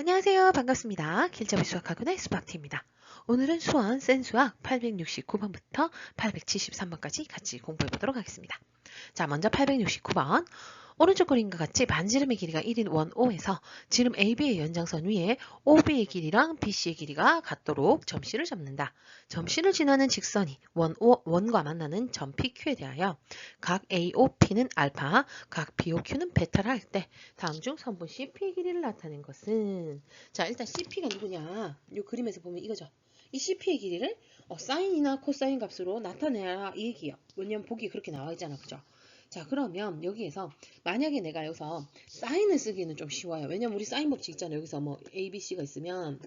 안녕하세요. 반갑습니다. 길잡이 수학학원의 수박티입니다. 오늘은 수원 센수학 869번부터 873번까지 같이 공부해 보도록 하겠습니다. 자, 먼저 869번. 오른쪽 그림과 같이 반지름의 길이가 1인 원 O에서 지름 AB의 연장선 위에 OB의 길이랑 BC의 길이가 같도록 점C를 잡는다. 점C를 지나는 직선이 원 O, 원과 만나는 점 PQ에 대하여 각 AOP는 알파, 각 BOQ는 베타를 할때 다음 중 선분 CP의 길이를 나타낸 것은 자 일단 CP가 누구냐 이 그림에서 보면 이거죠. 이 CP의 길이를 어, 사인이나 코사인 값으로 나타내라 이 얘기예요. 왜냐면 보기 그렇게 나와 있잖아. 그죠? 자 그러면 여기에서 만약에 내가 여기서 사인을 쓰기는 좀 쉬워요. 왜냐면 우리 사인 법칙 있잖아요. 여기서 뭐 A, B, C가 있으면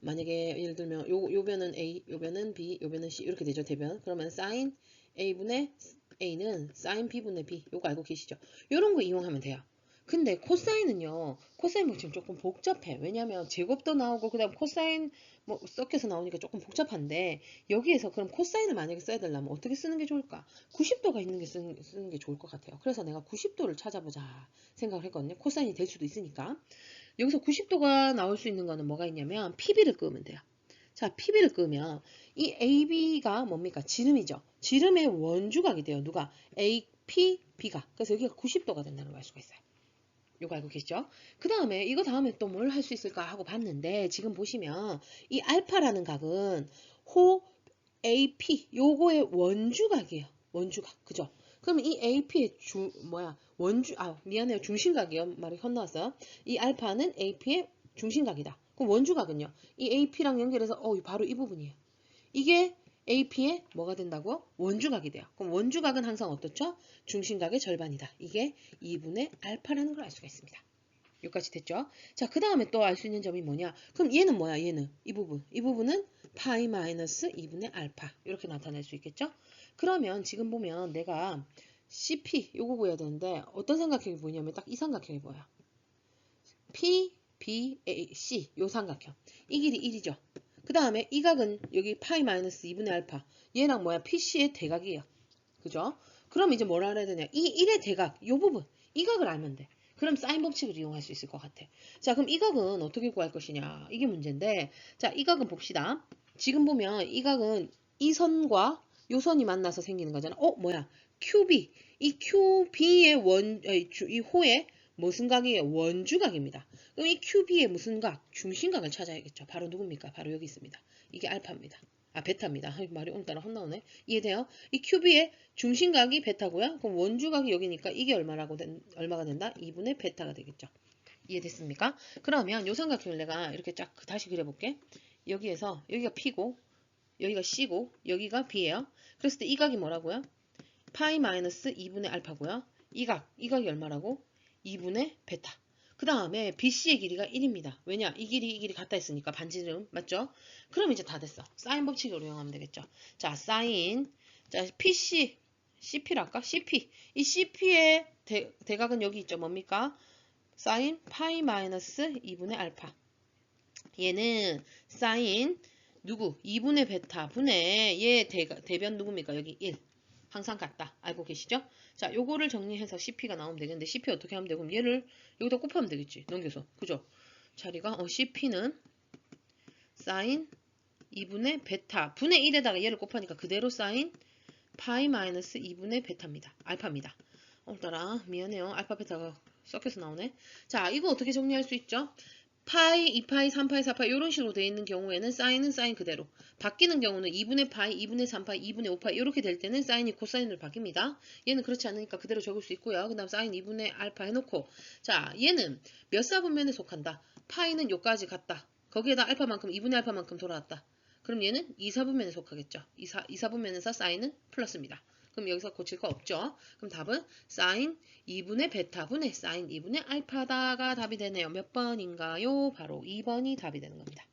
만약에 예를 들면 요, 요 변은 A, 요 변은 B, 요 변은 C 이렇게 되죠. 대변. 그러면 사인 A분의 A는 사인 B분의 B 요거 알고 계시죠? 요런 거 이용하면 돼요. 근데 코사인은요. 코사인 법칙은 조금 복잡해. 왜냐면 제곱도 나오고 그 다음 코사인 뭐 섞여서 나오니까 조금 복잡한데 여기에서 그럼 코사인을 만약에 써야 되려면 어떻게 쓰는 게 좋을까? 90도가 있는 게 쓰는, 쓰는 게 좋을 것 같아요. 그래서 내가 90도를 찾아보자 생각을 했거든요. 코사인이 될 수도 있으니까. 여기서 90도가 나올 수 있는 거는 뭐가 있냐면 PB를 끄면 돼요. 자, PB를 끄면 이 AB가 뭡니까? 지름이죠. 지름의 원주각이 돼요. 누가? AP, B가. 그래서 여기가 90도가 된다는 걸 알 수가 있어요. 요거 알고 계시죠? 그 다음에 이거 다음에 또 뭘 할 수 있을까 하고 봤는데 지금 보시면 이 알파라는 각은 호 AP 요거의 원주각이에요. 원주각. 그죠? 그러면 이 AP의 주 뭐야? 원주 아 미안해요. 중심각이에요. 말이 헛나왔어요. 이 알파는 AP의 중심각이다. 그럼 원주각은요? 이 AP랑 연결해서 어 바로 이 부분이에요. 이게 AP의 뭐가 된다고? 원주각이 돼요. 그럼 원주각은 항상 어떻죠? 중심각의 절반이다. 이게 2분의 알파라는 걸 알 수가 있습니다. 여기까지 됐죠? 자, 그 다음에 또 알 수 있는 점이 뭐냐? 그럼 얘는 뭐야? 얘는 이 부분. 이 부분은 파이 마이너스 2분의 알파. 이렇게 나타낼 수 있겠죠? 그러면 지금 보면 내가 CP 요거 구해야 되는데 어떤 삼각형이 보이냐면 딱 이 삼각형이 보여. P, B, A, C 요 삼각형. 이 길이 1이죠. 그 다음에 이 각은 여기 파이 마이너스 2분의 알파. 얘랑 뭐야? PC의 대각이에요. 그죠? 그럼 이제 뭐라 해야 되냐? 이 1의 대각, 요 부분. 이 각을 알면 돼. 그럼 사인 법칙을 이용할 수 있을 것 같아. 자, 그럼 이 각은 어떻게 구할 것이냐? 이게 문제인데, 자, 이 각은 봅시다. 지금 보면 이 각은 이 선과 요 선이 만나서 생기는 거잖아. 어, 뭐야? QB. 이 QB의 원, 이 호의 무슨 각이에요? 원주각입니다. 그럼 이 QB의 무슨 각? 중심각을 찾아야겠죠. 바로 누굽니까? 바로 여기 있습니다. 이게 알파입니다. 아, 베타입니다. 말이 오늘따라 혼나오네. 이해돼요? 이 QB의 중심각이 베타고요. 그럼 원주각이 여기니까 이게 얼마라고 된, 얼마가 된다? 2분의 베타가 되겠죠. 이해됐습니까? 그러면 요 삼각형을 내가 이렇게 쫙 다시 그려볼게. 여기에서 여기가 P고 여기가 C고 여기가 B예요. 그랬을 때 이 각이 뭐라고요? 파이 마이너스 2분의 알파고요. 이 각, 이 각이 얼마라고? 2분의 베타. 그 다음에 BC의 길이가 1입니다. 왜냐? 이 길이 이 길이 같다 했으니까 반지름 맞죠? 그럼 이제 다 됐어. 사인 법칙을 이용하면 되겠죠. 자, 사인 자, PC CP로 할까? CP 이 CP의 대, 대각은 여기 있죠. 뭡니까? 사인 파이 마이너스 2분의 알파 얘는 사인 누구? 2분의 베타 분의 얘 대, 대변 누굽니까? 여기 1 항상 같다. 알고 계시죠? 자, 요거를 정리해서 CP가 나오면 되겠는데 CP 어떻게 하면 되고 그럼 얘를 여기다 곱하면 되겠지. 넘겨서. 그죠? 자리가 어, CP는 사인 2분의 베타 분의 1에다가 얘를 곱하니까 그대로 사인 파이 마이너스 2분의 베타입니다. 알파입니다. 오늘따라 미안해요. 알파 베타가 섞여서 나오네. 자, 이거 어떻게 정리할 수 있죠? 파이, 2파이, 3파이, 4파이 이런 식으로 되어 있는 경우에는 사인은 사인 그대로 바뀌는 경우는 2분의 파이, 2분의 3파이, 2분의 5파이 이렇게 될 때는 사인이 코사인으로 바뀝니다. 얘는 그렇지 않으니까 그대로 적을 수 있고요. 그 다음 사인 2분의 알파 해놓고 자 얘는 몇 사분면에 속한다. 파이는 요까지 갔다. 거기에다 알파만큼 2분의 알파만큼 돌아왔다. 그럼 얘는 2사분면에 속하겠죠. 2사, 2사분면에서 사인은 플러스입니다. 그럼 여기서 고칠 거 없죠. 그럼 답은 사인 2분의 베타분의 사인 2분의 알파다가 답이 되네요. 몇 번인가요? 바로 2번이 답이 되는 겁니다.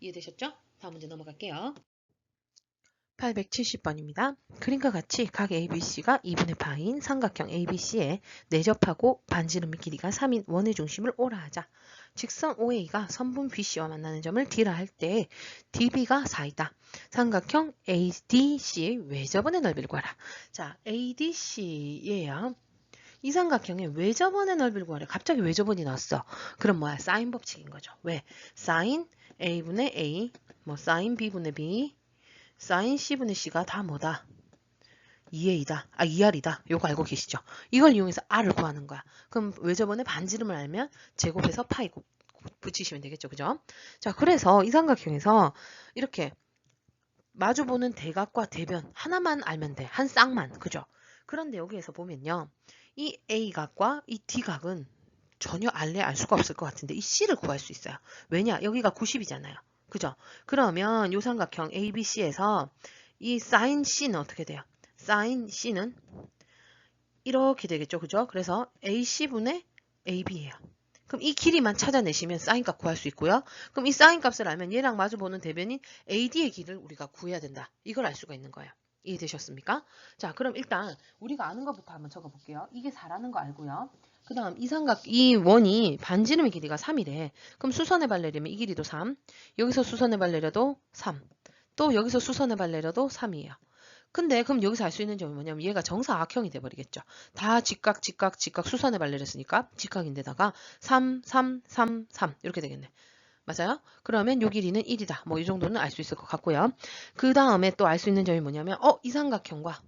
이해되셨죠? 다음 문제 넘어갈게요. 870번입니다. 그림과 같이 각 ABC가 2분의 파인 삼각형 ABC에 내접하고 반지름의 길이가 3인 원의 중심을 오라 하자. 직선 OA가 선분 BC와 만나는 점을 D라 할 때 DB가 4이다. 삼각형 ADC의 외접원의 넓이를 구하라. 자, ADC예요. 이 삼각형의 외접원의 넓이를 구하래. 갑자기 외접원이 나왔어. 그럼 뭐야? 사인 법칙인 거죠. 왜? 사인 A분의 A, 뭐 사인 B분의 B, 사인 C분의 C가 다 뭐다? 2A다. 아, 2R이다. 요거 알고 계시죠? 이걸 이용해서 R을 구하는 거야. 그럼 외접원의 반지름을 알면 제곱해서 파이 곱- 붙이시면 되겠죠. 그죠? 자, 그래서 이 삼각형에서 이렇게 마주보는 대각과 대변 하나만 알면 돼. 한 쌍만. 그죠? 그런데 여기에서 보면요. 이 A각과 이 D각은 전혀 알래 알 수가 없을 것 같은데 이 C를 구할 수 있어요. 왜냐? 여기가 90이잖아요. 그죠? 그러면 요 삼각형 ABC에서 이 사인 C는 어떻게 돼요? 사인 C는 이렇게 되겠죠. 그죠? 그래서 AC분의 AB예요. 그럼 이 길이만 찾아내시면 사인 값 구할 수 있고요. 그럼 이 사인 값을 알면 얘랑 마주보는 대변인 AD의 길을 우리가 구해야 된다. 이걸 알 수가 있는 거예요. 이해되셨습니까? 자, 그럼 일단 우리가 아는 것부터 한번 적어볼게요. 이게 4라는 거 알고요. 그 다음 이 삼각, 이 원이 반지름의 길이가 3이래. 그럼 수선의 발내리면 이 길이도 3. 여기서 수선의 발내려도 3. 또 여기서 수선의 발내려도 3이에요. 근데 그럼 여기서 알 수 있는 점이 뭐냐면 얘가 정사각형이 돼버리겠죠. 다 직각, 직각, 직각 수선의 발내렸으니까 직각인데다가 3, 3, 3, 3 이렇게 되겠네. 맞아요? 그러면 요 길이는 1이다. 뭐 이 정도는 알 수 있을 것 같고요. 그 다음에 또 알 수 있는 점이 뭐냐면 어, 이 삼각형과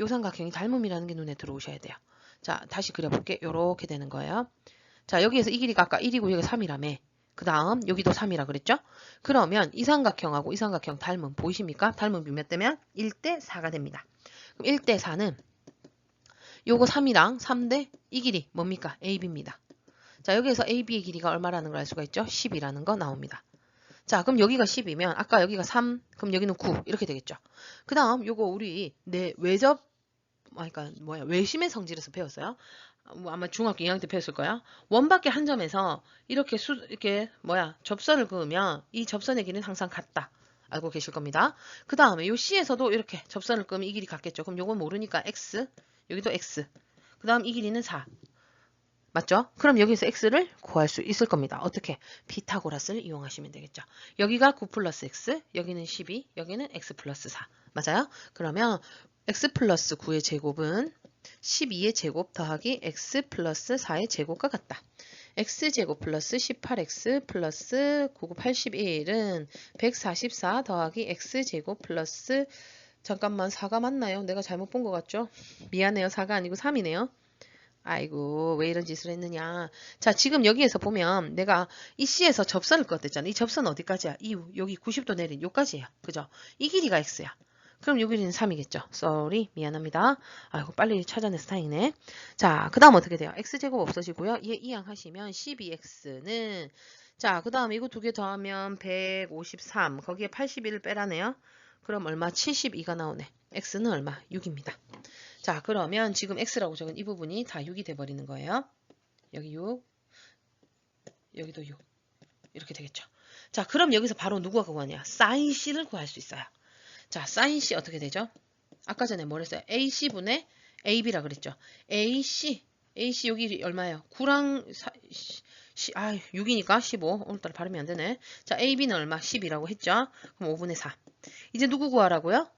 요 삼각형이 닮음이라는 게 눈에 들어오셔야 돼요. 자, 다시 그려볼게. 요렇게 되는 거예요. 자, 여기에서 이 길이가 아까 1이고 여기 3이라며. 그 다음 여기도 3이라 그랬죠? 그러면 이 삼각형하고 이 삼각형 닮음 보이십니까? 닮음이 몇 대면? 1대 4가 됩니다. 그럼 1대 4는 요거 3이랑 3대 이 길이 뭡니까? AB입니다. 자, 여기에서 AB의 길이가 얼마라는 걸 알 수가 있죠? 10이라는 거 나옵니다. 자, 그럼 여기가 10이면 아까 여기가 3, 그럼 여기는 9 이렇게 되겠죠. 그 다음 요거 우리 내 외접 아, 그러니까 뭐야 외심의 성질에서 배웠어요. 뭐 아마 중학교 2학년 때 배웠을 거야. 원밖에 한 점에서 이렇게 수 이렇게 뭐야 접선을 그으면 이 접선의 길이는 항상 같다. 알고 계실 겁니다. 그 다음에 요 C에서도 이렇게 접선을 그으면 이 길이 같겠죠. 그럼 요건 모르니까 X, 여기도 X. 그 다음 이 길이는 4. 맞죠? 그럼 여기서 x를 구할 수 있을 겁니다. 어떻게? 피타고라스를 이용하시면 되겠죠. 여기가 9 플러스 x, 여기는 12, 여기는 x 플러스 4. 맞아요? 그러면 x 플러스 9의 제곱은 12의 제곱 더하기 x 플러스 4의 제곱과 같다. x제곱 플러스 18x 플러스 99, 81은 144 더하기 x제곱 플러스 잠깐만 4가 맞나요? 내가 잘못 본 것 같죠? 미안해요. 4가 아니고 3이네요. 아이고 왜 이런 짓을 했느냐 자 지금 여기에서 보면 내가 이 C에서 접선을 껐댔잖아 이 접선 어디까지야 이 여기 90도 내린 요까지예요 그죠 이 길이가 X야 그럼 요 길이는 3이겠죠. Sorry 미안합니다. 아이고 빨리 찾아내서 다행이네. 자 그 다음 어떻게 돼요? X제곱 없어지고요. 얘 이항하시면 12X는 자 그 다음 이거 두 개 더하면 153 거기에 81을 빼라네요. 그럼 얼마? 72가 나오네. X는 얼마? 6입니다. 자, 그러면 지금 x라고 적은 이 부분이 다 6이 돼버리는 거예요. 여기 6, 여기도 6. 이렇게 되겠죠. 자, 그럼 여기서 바로 누가 구하냐? 사인 c를 구할 수 있어요. 자, 사인 c 어떻게 되죠? 아까 전에 뭘 했어요? ac분의 ab라 그랬죠. ac, ac 여기 얼마예요? 9랑 4, 시, 아, 6이니까 15. 오늘따라 발음이 안 되네. 자, ab는 얼마? 10이라고 했죠. 그럼 5분의 4. 이제 누구 구하라고요?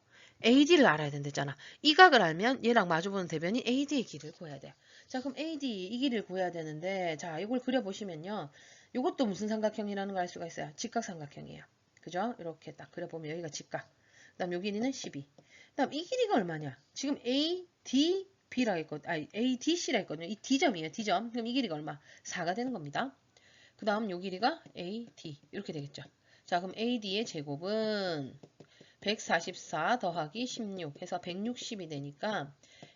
AD를 알아야 된댔잖아. 이 각을 알면 얘랑 마주보는 대변이 AD의 길을 구해야 돼요. 자, 그럼 AD 이 길을 구해야 되는데 자, 이걸 그려보시면요. 이것도 무슨 삼각형이라는 걸 알 수가 있어요. 직각삼각형이에요. 그죠? 이렇게 딱 그려보면 여기가 직각. 그 다음 요 길이는 12. 그 다음 이 길이가 얼마냐? 지금 AD, B라 했거든요. 아니, ADC라 했거든요. 이 D점이에요. D점. 그럼 이 길이가 얼마? 4가 되는 겁니다. 그 다음 요 길이가 AD. 이렇게 되겠죠. 자, 그럼 AD의 제곱은 144 더하기 16 해서 160이 되니까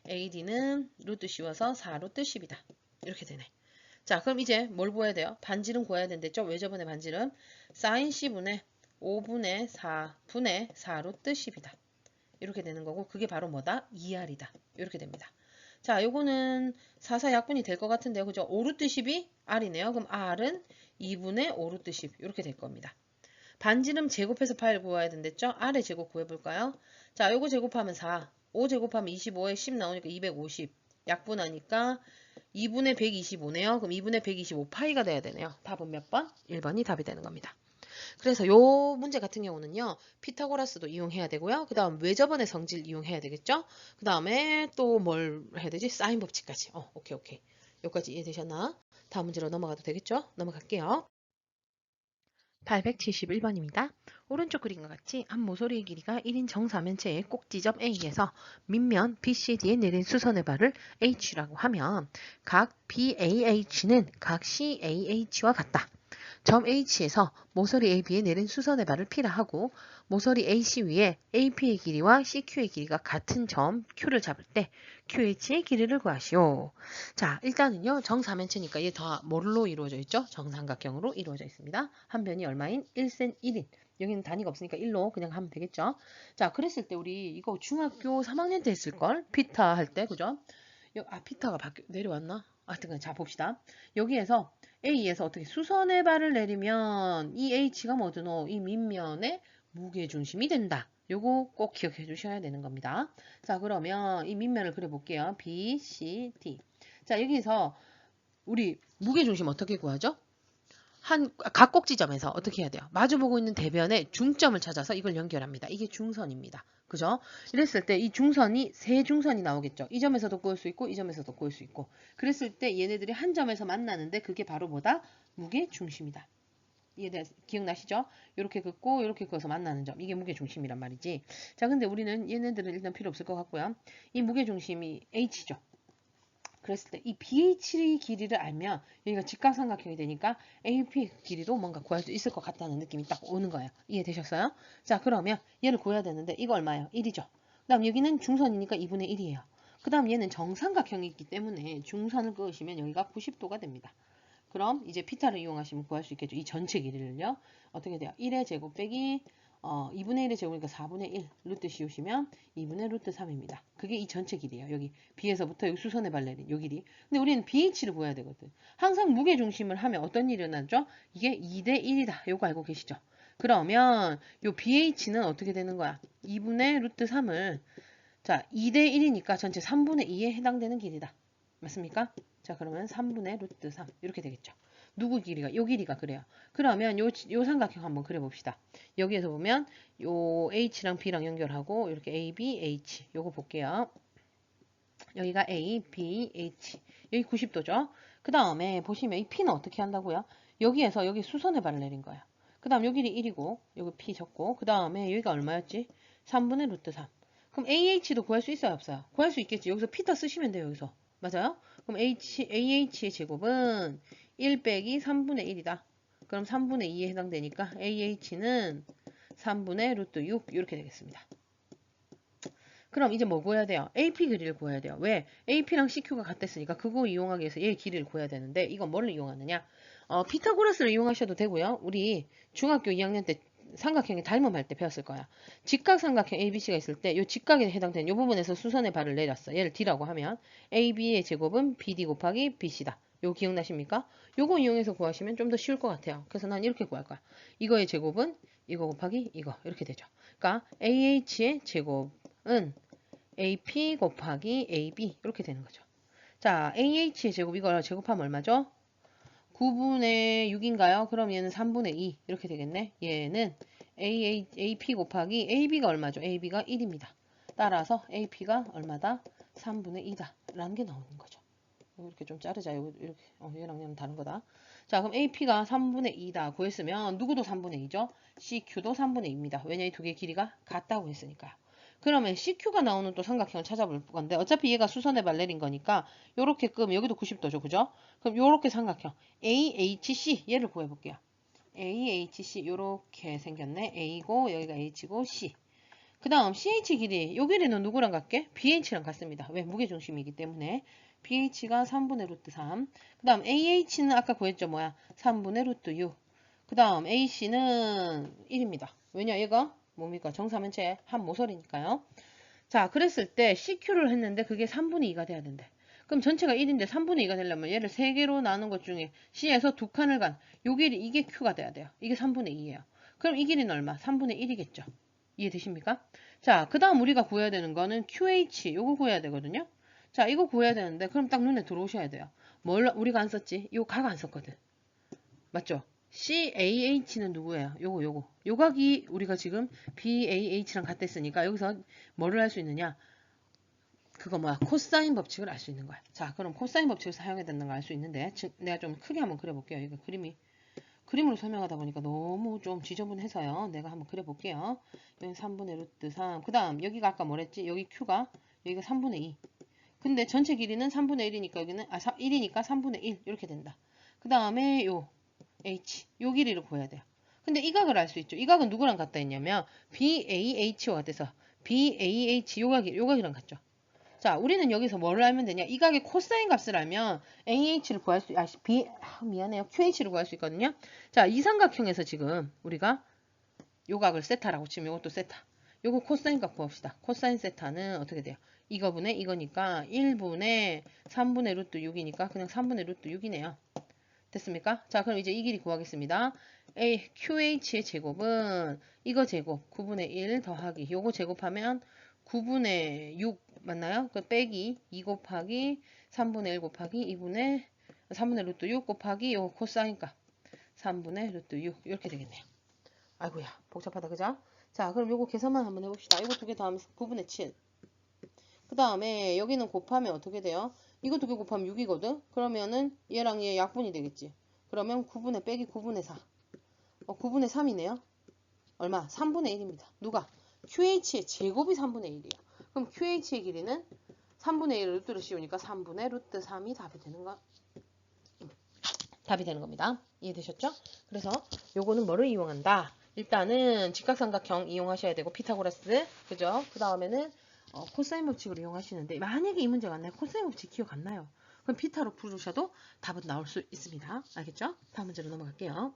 AD는 루트 씌워서 4 루트 10이다. 이렇게 되네. 자, 그럼 이제 뭘 구해야 돼요? 반지름 구해야 된댔죠? 왜 저번에 반지름? 사인 C분의 5분의 4 분의 4 루트 10이다. 이렇게 되는 거고 그게 바로 뭐다? 2R이다. 이렇게 됩니다. 자, 요거는 4사 약분이 될 것 같은데요. 그죠? 5 루트 10이 R이네요. 그럼 R은 2분의 5 루트 10 이렇게 될 겁니다. 반지름 제곱해서 8 구해야 된댔죠? R의 제곱 구해볼까요? 자, 요거 제곱하면 4. 5 제곱하면 25에 10 나오니까 250. 약분하니까 2분의 125네요. 그럼 2분의 125 파이가 돼야 되네요. 답은 몇 번? 1번이 답이 되는 겁니다. 그래서 요 문제 같은 경우는요. 피타고라스도 이용해야 되고요. 그 다음 외접원의 성질 이용해야 되겠죠. 그 다음에 또 뭘 해야 되지? 사인 법칙까지. 어, 오케이, 오케이. 여기까지 이해되셨나? 다음 문제로 넘어가도 되겠죠? 넘어갈게요. 871번입니다. 오른쪽 그림과 같이 한 모서리의 길이가 1인 정사면체의 꼭지점 A에서 밑면 BCD에 내린 수선의 발을 H라고 하면 각 BAH는 각 CAH와 같다. 점 H에서 모서리 AB에 내린 수선의 발을 P라 하고 모서리 AC 위에 AP의 길이와 CQ의 길이가 같은 점 Q를 잡을 때 QH의 길이를 구하시오. 자, 일단은요. 정사면체니까 얘 다 뭘로 이루어져 있죠? 정삼각형으로 이루어져 있습니다. 한 변이 얼마인? 1센 1인. 여기는 단위가 없으니까 1로 그냥 하면 되겠죠? 자, 그랬을 때 우리 이거 중학교 3학년 때 했을걸? 피타 할 때, 그죠? 여- 아, 피타가 바뀌, 내려왔나? 하여튼 자, 봅시다. 여기에서 A에서 어떻게 수선의 발을 내리면 이 H가 뭐드노? 이 밑면의 무게중심이 된다. 요거 꼭 기억해 주셔야 되는 겁니다. 자, 그러면 이 밑면을 그려볼게요. B, C, D. 자, 여기서 우리 무게중심 어떻게 구하죠? 한, 각 꼭지점에서 어떻게 해야 돼요? 마주보고 있는 대변의 중점을 찾아서 이걸 연결합니다. 이게 중선입니다. 그죠? 이랬을 때 이 중선이 세 중선이 나오겠죠. 이 점에서도 구할 수 있고 이 점에서도 구할 수 있고 그랬을 때 얘네들이 한 점에서 만나는데 그게 바로 뭐다? 무게중심이다. 이해 기억나시죠? 이렇게 긋고 이렇게 그어서 만나는 점 이게 무게중심이란 말이지. 자 근데 우리는 얘네들은 일단 필요 없을 것 같고요. 이 무게중심이 H죠. 그랬을 때 이 BH 길이를 알면 여기가 직각삼각형이 되니까 AP 길이도 뭔가 구할 수 있을 것 같다는 느낌이 딱 오는 거예요. 이해되셨어요? 자 그러면 얘를 구해야 되는데 이거 얼마예요? 1이죠. 그 다음 여기는 중선이니까 2분의 1이에요. 그 다음 얘는 정삼각형이기 때문에 중선을 그으시면 여기가 90도가 됩니다. 그럼 이제 피타를 이용하시면 구할 수 있겠죠. 이 전체 길이를요. 어떻게 돼요? 1의 제곱 빼기 어, 2분의 1의 제곱이니까 4분의 1 루트 씌우시면 2분의 루트 3입니다. 그게 이 전체 길이에요. 여기 B에서부터 여기 수선의 발레린 요 길이. 근데 우리는 BH를 구해야 되거든. 항상 무게중심을 하면 어떤 일이 일어나죠? 이게 2대 1이다. 요거 알고 계시죠? 그러면 요 BH는 어떻게 되는 거야? 2분의 루트 3을 자 2대 1이니까 전체 3분의 2에 해당되는 길이다. 맞습니까? 자 그러면 3분의 루트 3 이렇게 되겠죠. 누구 길이가? 요 길이가 그래요. 그러면 요, 요 삼각형 한번 그려봅시다. 여기에서 보면 요 H랑 B랑 연결하고 이렇게 A, B, H 요거 볼게요. 여기가 A, B, H 여기 90도죠. 그 다음에 보시면 이 P는 어떻게 한다고요? 여기에서 여기 수선의 발을 내린 거야. 그 다음 요 길이 1이고 여기 P 적고 그 다음에 여기가 얼마였지? 3분의 루트 3 그럼 AH도 구할 수 있어요 없어요? 구할 수 있겠지. 여기서 피터 쓰시면 돼요 여기서. 맞아요? 그럼 AH의 제곱은 1 빼기 3분의 1이다. 그럼 3분의 2에 해당되니까 AH는 3분의 루트 6 이렇게 되겠습니다. 그럼 이제 뭐 구해야 돼요? AP 길이를 구해야 돼요. 왜? AP랑 CQ가 같았으니까 그거 이용하기 위해서 얘 길이를 구해야 되는데 이건 뭐를 이용하느냐? 어, 피타고라스를 이용하셔도 되고요. 우리 중학교 2학년 때 삼각형의 닮음할 때 배웠을 거야. 직각 삼각형 ABC가 있을 때 이 직각에 해당되는 이 부분에서 수선의 발을 내렸어. 얘를 D라고 하면 AB의 제곱은 BD 곱하기 BC다. 요 기억나십니까? 요거 이용해서 구하시면 좀 더 쉬울 것 같아요. 그래서 난 이렇게 구할 거야. 이거의 제곱은 이거 곱하기 이거 이렇게 되죠. 그러니까 AH의 제곱은 AP 곱하기 AB 이렇게 되는 거죠. 자, AH의 제곱 이거 제곱하면 얼마죠? 9분의 6인가요? 그럼 얘는 3분의 2 이렇게 되겠네. 얘는 AA, AP 곱하기 AB가 얼마죠? AB가 1입니다. 따라서 AP가 얼마다? 3분의 2다 라는 게 나오는 거죠. 이렇게 좀 자르자. 이렇게 어, 얘랑 얘랑 다른 거다. 자, 그럼 AP가 3분의 2다 구했으면 누구도 3분의 2죠? CQ도 3분의 2입니다. 왜냐 이 두 개의 길이가 같다고 했으니까요. 그러면 CQ가 나오는 또 삼각형을 찾아볼 건데 어차피 얘가 수선의 발레린 거니까 요렇게끔 여기도 90도죠. 그죠? 그럼 요렇게 삼각형 AHC 얘를 구해볼게요. AHC 요렇게 생겼네. A고 여기가 H고 C. 그 다음 CH 길이 요 길이는 누구랑 같게? BH랑 같습니다. 왜? 무게중심이기 때문에 BH가 3분의 루트 3. 그 다음 AH는 아까 구했죠. 뭐야? 3분의 루트 6. 그 다음 AC는 1입니다. 왜냐? 얘가 뭡니까? 정사면체 한 모서리니까요. 자, 그랬을 때 CQ를 했는데 그게 3분의 2가 돼야 된대. 그럼 전체가 1인데 3분의 2가 되려면 얘를 3개로 나눈 것 중에 C에서 두 칸을 간 요 길이 이게 Q가 돼야 돼요. 이게 3분의 2예요. 그럼 이 길이는 얼마? 3분의 1이겠죠. 이해되십니까? 자, 그 다음 우리가 구해야 되는 거는 QH 요거 구해야 되거든요. 자, 이거 구해야 되는데 그럼 딱 눈에 들어오셔야 돼요. 뭘 우리가 안 썼지? 요 각 안 썼거든. 맞죠? CAH는 누구예요? 요거 요거. 요 각이 우리가 지금 BAH랑 같았으니까 여기서 뭐를 할 수 있느냐? 그거 뭐야? 코사인 법칙을 알 수 있는 거야. 자, 그럼 코사인 법칙을 사용해야 되는 걸 알 수 있는데 즉, 내가 좀 크게 한번 그려볼게요. 이거 그림이 그림으로 설명하다 보니까 너무 좀 지저분해서요. 내가 한번 그려볼게요. 여기 3분의 루트 3. 그 다음 여기가 아까 뭐랬지? 여기 Q가 여기가 3분의 2. 근데 전체 길이는 3분의 1이니까 여기는 아 1이니까 3분의 1 이렇게 된다. 그 다음에 요 H 요 길이를 구해야 돼요. 근데 이 각을 알 수 있죠. 이 각은 누구랑 같다 했냐면 BAH와 같아서 BAH 요 각이 요 각이랑 같죠. 자, 우리는 여기서 뭐를 알면 되냐? 이 각의 코사인 값을 알면 AH를 구할 수, 아, B, 아, 미안해요. QH를 구할 수 있거든요. 자, 이 삼각형에서 지금 우리가 요 각을 세타라고 치면 이것도 세타. 요거 코사인 값 구합시다. 코사인 세타는 어떻게 돼요? 이거분의 이거니까 1분의 3분의 루트 6이니까 그냥 3분의 루트 6이네요. 됐습니까? 자, 그럼 이제 이 길이 구하겠습니다. A, QH의 제곱은 이거 제곱 9분의 1 더하기 요거 제곱하면 9분의 6 맞나요? 그 빼기 2 곱하기 3분의 1 곱하기 2분의 3분의 루트 6 곱하기 요 코사인 값 3분의 루트 6 이렇게 되겠네요. 아이고야 복잡하다 그죠? 자 그럼 요거 계산만 한번 해봅시다. 이거 두개 더하면 9분의 7. 그 다음에 여기는 곱하면 어떻게 돼요? 이거 두 개 곱하면 6이거든? 그러면은 얘랑 얘 약분이 되겠지. 그러면 9분의 빼기 9분의 4. 어, 9분의 3이네요. 얼마? 3분의 1입니다. 누가? QH의 제곱이 3분의 1이에요. 그럼 QH의 길이는 3분의 1을 루트로 씌우니까 3분의 루트 3이 답이 되는 거 답이 되는 겁니다. 이해되셨죠? 그래서 요거는 뭐를 이용한다? 일단은 직각삼각형 이용하셔야 되고 피타고라스 그죠? 그 다음에는 어, 코사인 법칙을 이용하시는데 만약에 이 문제가 안 나요. 코사인 법칙 기억 안 나요. 그럼 피타로 풀으셔도 답은 나올 수 있습니다. 알겠죠? 다음 문제로 넘어갈게요.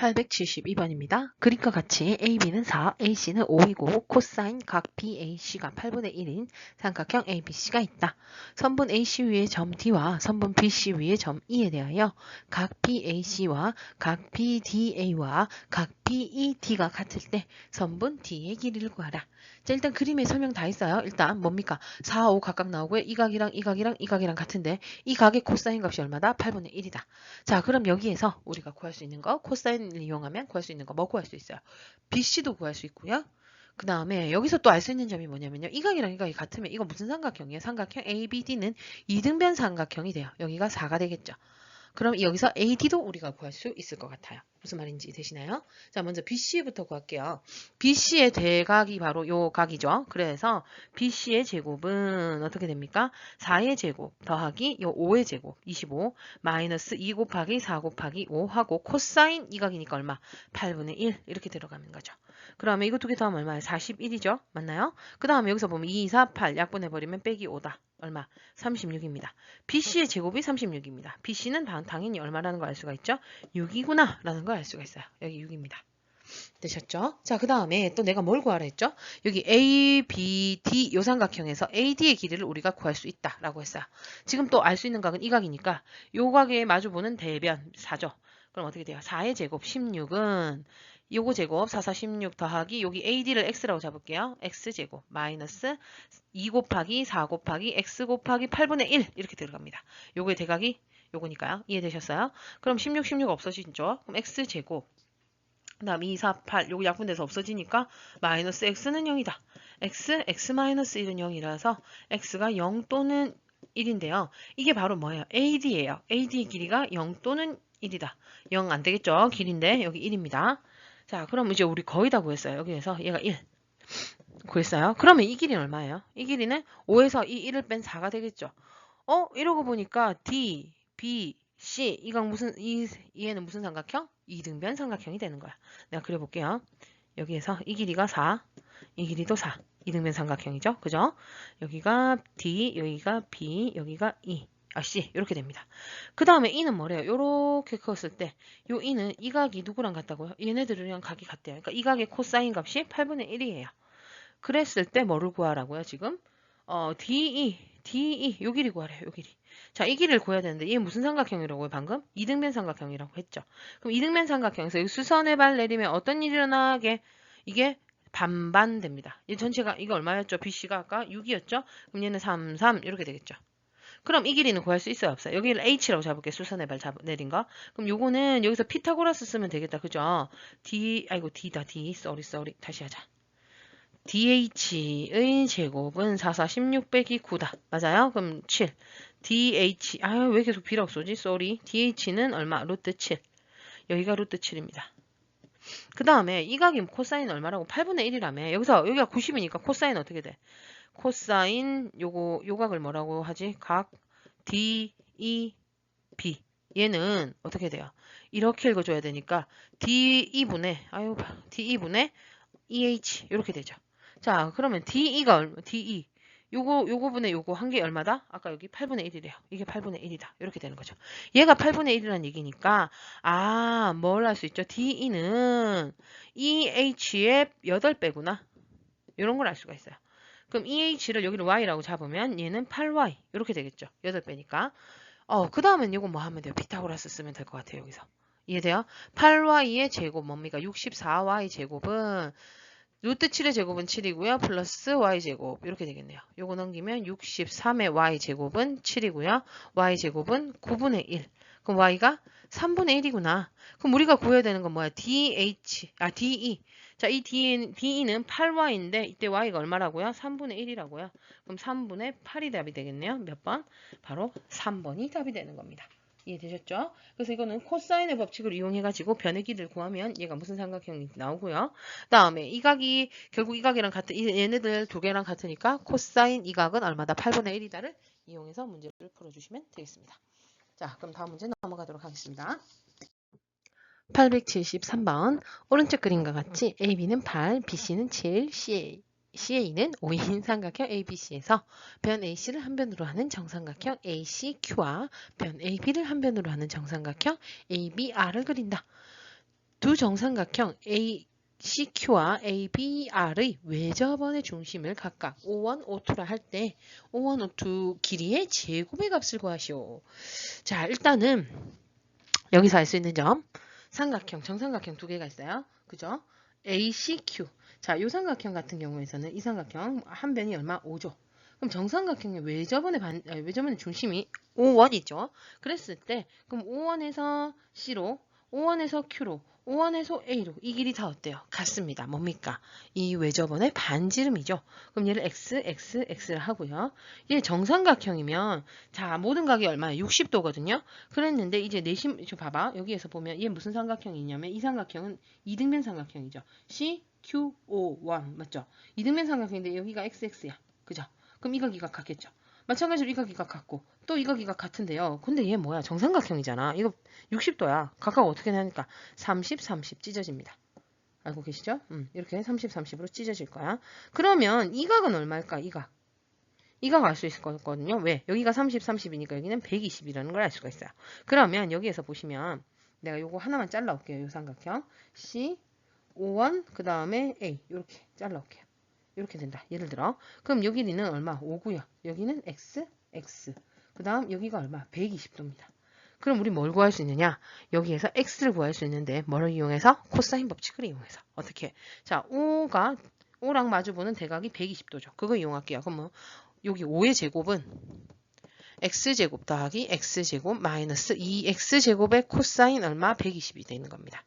872번입니다. 그림과 같이 AB는 4, AC는 5이고 코사인 각 BAC가 8분의 1인 삼각형 ABC가 있다. 선분 AC 위의 점 D와 선분 BC 위의 점 E에 대하여 각 BAC와 각 BDA와 각 BED가 같을 때 선분 D의 길이를 구하라. 자, 일단 그림에 설명 다 있어요. 일단 뭡니까? 4, 5 각각 나오고요. 이 각이랑 이 각이랑 이 각이랑 같은데 이 각의 코사인 값이 얼마다? 8분의 1이다. 자, 그럼 여기에서 우리가 구할 수 있는 거 코사인을 이용하면 구할 수 있는 거 뭐 구할 수 있어요? BC도 구할 수 있고요. 그 다음에 여기서 또 알 수 있는 점이 뭐냐면요. 이 각이랑 이 각이 같으면 이거 무슨 삼각형이에요? 삼각형 ABD는 이등변 삼각형이 돼요. 여기가 4가 되겠죠. 그럼 여기서 AD도 우리가 구할 수 있을 것 같아요. 무슨 말인지 되시나요? 자, 먼저 BC부터 구할게요. BC의 대각이 바로 요 각이죠. 그래서 BC의 제곱은 어떻게 됩니까? 4의 제곱 더하기 요 5의 제곱 25 마이너스 2 곱하기 4 곱하기 5 하고 코사인 이 각이니까 얼마? 8분의 1 이렇게 들어가는 거죠. 그러면 이거 두 개 더하면 얼마예요? 41이죠? 맞나요? 그 다음에 여기서 보면 2, 4, 8 약분해버리면 빼기 5다. 얼마? 36입니다. BC의 제곱이 36입니다. BC는 당연히 얼마라는 걸 알 수가 있죠? 6이구나 라는 걸 알 수가 있어요. 여기 6입니다. 되셨죠? 자, 그 다음에 또 내가 뭘 구하라 했죠? 여기 A, B, D 요 삼각형에서 AD의 길이를 우리가 구할 수 있다라고 했어요. 지금 또 알 수 있는 각은 이 각이니까 요 각에 마주보는 대변 4죠. 그럼 어떻게 돼요? 4의 제곱 16은 요거 제곱 4, 4, 16 더하기 여기 AD를 X라고 잡을게요. X제곱 마이너스 2 곱하기 4 곱하기 X 곱하기 8분의 1 이렇게 들어갑니다. 요거의 대각이 요거니까요. 이해되셨어요? 그럼 16, 16 없어지죠? 그럼 X제곱 그 다음 2, 4, 8 요거 약분돼서 없어지니까 마이너스 X는 0이다. X, X 마이너스 1은 0이라서 X가 0 또는 1인데요. 이게 바로 뭐예요? AD예요. AD의 길이가 0 또는 1이다. 0 안 되겠죠? 길인데 여기 1입니다. 자, 그럼 이제 우리 거의 다 구했어요. 여기에서 얘가 1 구했어요. 그러면 이 길이는 얼마예요? 이 길이는 5에서 이 1을 뺀 4가 되겠죠. 어? 이러고 보니까 D, B, C 이각 무슨 이 얘는 무슨 삼각형? 이등변 삼각형이 되는 거야. 내가 그려볼게요. 여기에서 이 길이가 4, 이 길이도 4. 이등변 삼각형이죠. 그죠? 여기가 D, 여기가 B, 여기가 E. 아, C 이렇게 됩니다. 그 다음에 E는 뭐래요? 이렇게 컸을 때이 E는 이 각이 누구랑 같다고요? 얘네들이랑 각이 같대요. 그러니까 이 각의 코사인 값이 8분의 1이에요. 그랬을 때 뭐를 구하라고요? 지금 어, DE, DE 요 길이 구하래요. 요 길이. 자, 이 길이를 구해야 되는데 이게 무슨 삼각형이라고요? 방금? 이등변 삼각형이라고 했죠. 그럼 이등변 삼각형에서 수선의 발 내리면 어떤 일이 일어나게? 이게 반반 됩니다. 이 전체가 이거 얼마였죠? BC가 아까 6이었죠? 그럼 얘는 3, 3 이렇게 되겠죠. 그럼 이 길이는 구할 수 있어요 없어요? 여기를 h라고 잡을게 수선의 발 잡, 내린 거. 그럼 요거는 여기서 피타고라스 쓰면 되겠다. 그죠? d 아이고 d다 d 쏘리 쏘리 다시 하자. dh의 제곱은 4, 4, 16 빼기 9다. 맞아요? 그럼 7. dh 아유 왜 계속 b라고 쏘지? 쏘리. dh는 얼마? 루트 7. 여기가 루트 7입니다. 그 다음에 이 각이 코사인 얼마라고? 8분의 1이라며. 여기서 여기가 90이니까 코사인 어떻게 돼? 코사인 요거 요 각을 뭐라고 하지? 각 D, E, B. 얘는 어떻게 돼요? 이렇게 읽어줘야 되니까 D2분의 아유 D2분의 EH 이렇게 되죠. 자 그러면 DE가 얼마? DE 요거 요거 분의 요거 한 개 얼마다? 아까 여기 8분의 1이래요. 이게 8분의 1이다. 이렇게 되는 거죠. 얘가 8분의 1이라는 얘기니까 아, 뭘 할 수 있죠? DE는 EH의 8배구나. 이런 걸 알 수가 있어요. 그럼 EH를 여기를 Y라고 잡으면 얘는 8Y 이렇게 되겠죠. 8배니까. 어, 그 다음엔 이거 뭐 하면 돼요? 피타고라스 쓰면 될 것 같아요. 여기서. 이해돼요? 8Y의 제곱 뭡니까? 64Y 제곱은 루트 7의 제곱은 7이고요. 플러스 y 제곱 이렇게 되겠네요. 요거 넘기면 63의 y 제곱은 7이고요. y 제곱은 9분의 1. 그럼 y가 3분의 1이구나. 그럼 우리가 구해야 되는 건 뭐야? dh, 아 de. 자, 이 de, de는 8y인데 이때 y가 얼마라고요? 3분의 1이라고요. 그럼 3분의 8이 답이 되겠네요. 몇 번? 바로 3번이 답이 되는 겁니다. 이해되셨죠? 그래서 이거는 코사인의 법칙을 이용해가지고 길이를 구하면 얘가 무슨 삼각형이 나오고요. 다음에 이 각이 결국 이 각이랑 같은 이- 얘네들 두 개랑 같으니까 코사인 이 각은 얼마다 8분의 1이다를 이용해서 문제를 풀어주시면 되겠습니다. 자, 그럼 다음 문제 넘어가도록 하겠습니다. 873번 오른쪽 그림과 같이 AB는 8, BC는 7, CA, CA는 5인 삼각형 ABC에서 변 AC를 한 변으로 하는 정삼각형 ACQ와 변 AB를 한 변으로 하는 정삼각형 ABR을 그린다. 두 정삼각형 ACQ와 ABR의 외접원의 중심을 각각 O1, O2라 할 때 O1, O2 길이의 제곱의 값을 구하시오. 자, 일단은 여기서 알 수 있는 점 삼각형, 정삼각형 두 개가 있어요. 그죠? ACQ. 자, 이 삼각형 같은 경우에서는 이 삼각형 한 변이 얼마? 5죠. 그럼 정삼각형의 외접원의 반, 아, 외접원의 중심이 5원이죠. 그랬을 때 그럼 5원에서 C로, 5원에서 Q로, 5원에서 A로 이 길이 다 어때요? 같습니다. 뭡니까? 이 외접원의 반지름이죠. 그럼 얘를 X, X, X를 하고요. 얘 정삼각형이면 자 모든 각이 얼마예요? 60도거든요. 그랬는데 이제 내심 저 봐봐 여기에서 보면 얘 무슨 삼각형이냐면 이 삼각형은 이등변 삼각형이죠. C, Q, O, 1 맞죠? 이등변 삼각형인데 여기가 XX야. 그죠? 그럼 이 각이가 같겠죠. 마찬가지로 이 각이가 같고 또 이 각이가 같은데요. 근데 얘 뭐야? 정삼각형이잖아. 이거 60도야. 각각 어떻게 하니까 30, 30 찢어집니다. 알고 계시죠? 음, 이렇게 30, 30으로 찢어질 거야. 그러면 이 각은 얼마일까? 이 각. 이각 알 수 있을 거거든요. 왜? 여기가 30, 30이니까 여기는 120이라는 걸 알 수가 있어요. 그러면 여기에서 보시면 내가 요거 하나만 잘라 올게요. 요 삼각형. C, O1, 그 다음에 A. 이렇게 잘라 올게요. 이렇게 된다. 예를 들어. 그럼 여기 는 얼마? 5고요. 여기는 X, X. 그 다음 여기가 얼마? 120도입니다. 그럼 우리 뭘 구할 수 있느냐? 여기에서 x를 구할 수 있는데 뭐를 이용해서? 코사인 법칙을 이용해서. 어떻게? 자, 5가 5랑 마주보는 대각이 120도죠. 그거 이용할게요. 그럼 뭐 여기 5의 제곱은 x제곱 더하기 x제곱 마이너스 2x제곱의 코사인 얼마? 120이 되는 겁니다.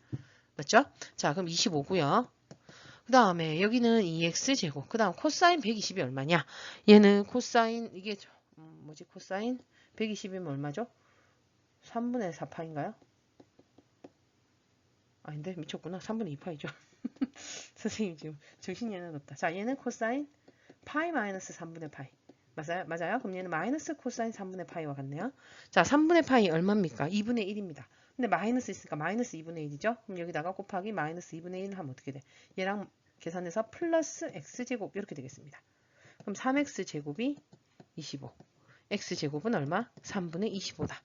맞죠? 자, 그럼 25고요. 그 다음에 여기는 2x제곱. 그 다음 코사인 120이 얼마냐? 얘는 코사인 이게 저- 음, 뭐지? 코사인 120이면 얼마죠? 3분의 4파인가요? 아닌데 미쳤구나. 3분의 2파이죠. 선생님 지금 정신이 하나도 없다. 자, 얘는 코사인 파이 마이너스 3분의 파이. 맞아요? 맞아요? 그럼 얘는 마이너스 코사인 3분의 파이와 같네요. 자, 3분의 파이 얼마입니까? 2분의 1입니다. 근데 마이너스 있으니까 마이너스 2분의 1이죠? 그럼 여기다가 곱하기 마이너스 2분의 1 하면 어떻게 돼? 얘랑 계산해서 플러스 x제곱 이렇게 되겠습니다. 그럼 3x제곱이 25. x제곱은 얼마? 3분의 25다.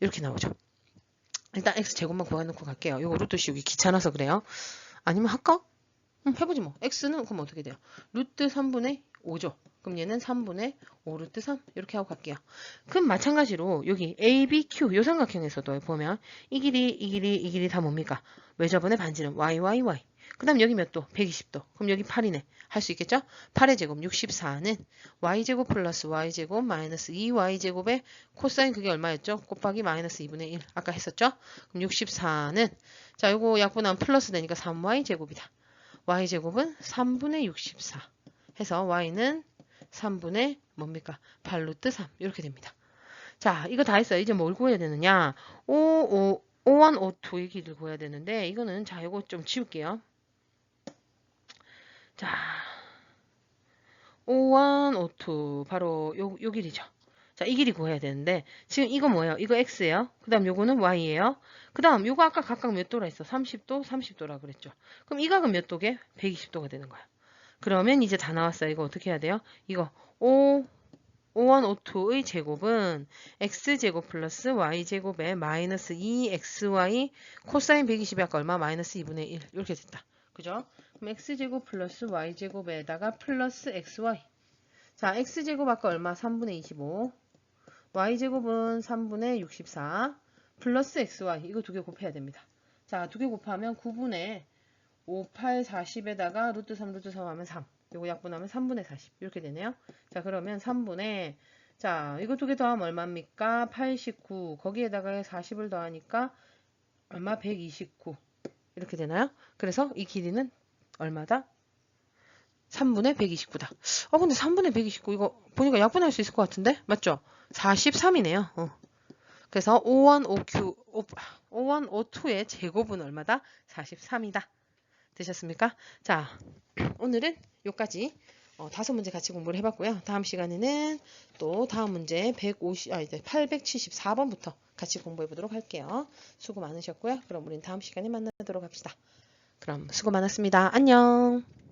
이렇게 나오죠. 일단 x제곱만 구해놓고 갈게요. 이거 루트 씌우기 귀찮아서 그래요. 아니면 할까? 음, 해보지 뭐. x는 그럼 어떻게 돼요? 루트 3분의 5죠. 그럼 얘는 3분의 5 루트 3 이렇게 하고 갈게요. 그럼 마찬가지로 여기 A, B, Q 요 삼각형에서도 보면 이 길이, 이 길이, 이 길이 다 뭡니까? 외접원의 반지름 y, y, y. 그 다음 여기 몇 도? 120도. 그럼 여기 8이네. 할 수 있겠죠? 8의 제곱 64는 y제곱 플러스 y제곱 마이너스 2y제곱의 코사인 그게 얼마였죠? 곱하기 마이너스 2분의 1. 아까 했었죠? 그럼 64는 자 요거 약분하면 플러스 되니까 3y제곱이다. y제곱은 3분의 64 해서 y는 3분의 뭡니까? 8루트 3 이렇게 됩니다. 자 이거 다 했어요. 이제 뭘 구해야 되느냐? 5, 5, 5, 1, 5, 2의 길이를 구해야 되는데 이거는 자 이거 좀 지울게요. 자, 5152 바로 요, 요 길이죠. 자, 이 길이 구해야 되는데 지금 이거 뭐예요? 이거 x예요. 그 다음 요거는 y예요. 그 다음 요거 아까 각각 몇 도라 했어? 30도, 30도라 그랬죠. 그럼 이 각은 몇 도게? 120도가 되는 거야. 그러면 이제 다 나왔어요. 이거 어떻게 해야 돼요? 이거 5, 5152의 제곱은 x제곱 플러스 y제곱에 마이너스 2xy 코사인 120이 아까 얼마? 마이너스 2분의 1 이렇게 됐다. 그죠? 그럼 x제곱 플러스 y제곱에다가 플러스 xy 자 x제곱 아까 얼마? 3분의 25 y제곱은 3분의 64 플러스 xy 이거 두 개 곱해야 됩니다. 자 두 개 곱하면 9분의 5, 8, 40에다가 루트 3, 루트 3 하면 3 요거 약분하면 3분의 40 이렇게 되네요. 자 그러면 3분의 자 이거 두 개 더하면 얼마입니까? 89 거기에다가 40을 더하니까 얼마? 129 이렇게 되나요? 그래서 이 길이는 얼마다? 3분의 129다. 어 근데 3분의 129 이거 보니까 약분할 수 있을 것 같은데? 맞죠? 43이네요. 어. 그래서 5159 5152의 제곱은 얼마다? 43이다. 되셨습니까? 자, 오늘은 여기까지 어, 다섯 문제 같이 공부를 해봤고요. 다음 시간에는 또 다음 문제 150, 아, 이제 874번부터 같이 공부해 보도록 할게요. 수고 많으셨고요. 그럼 우린 다음 시간에 만나도록 합시다. 그럼 수고 많았습니다. 안녕.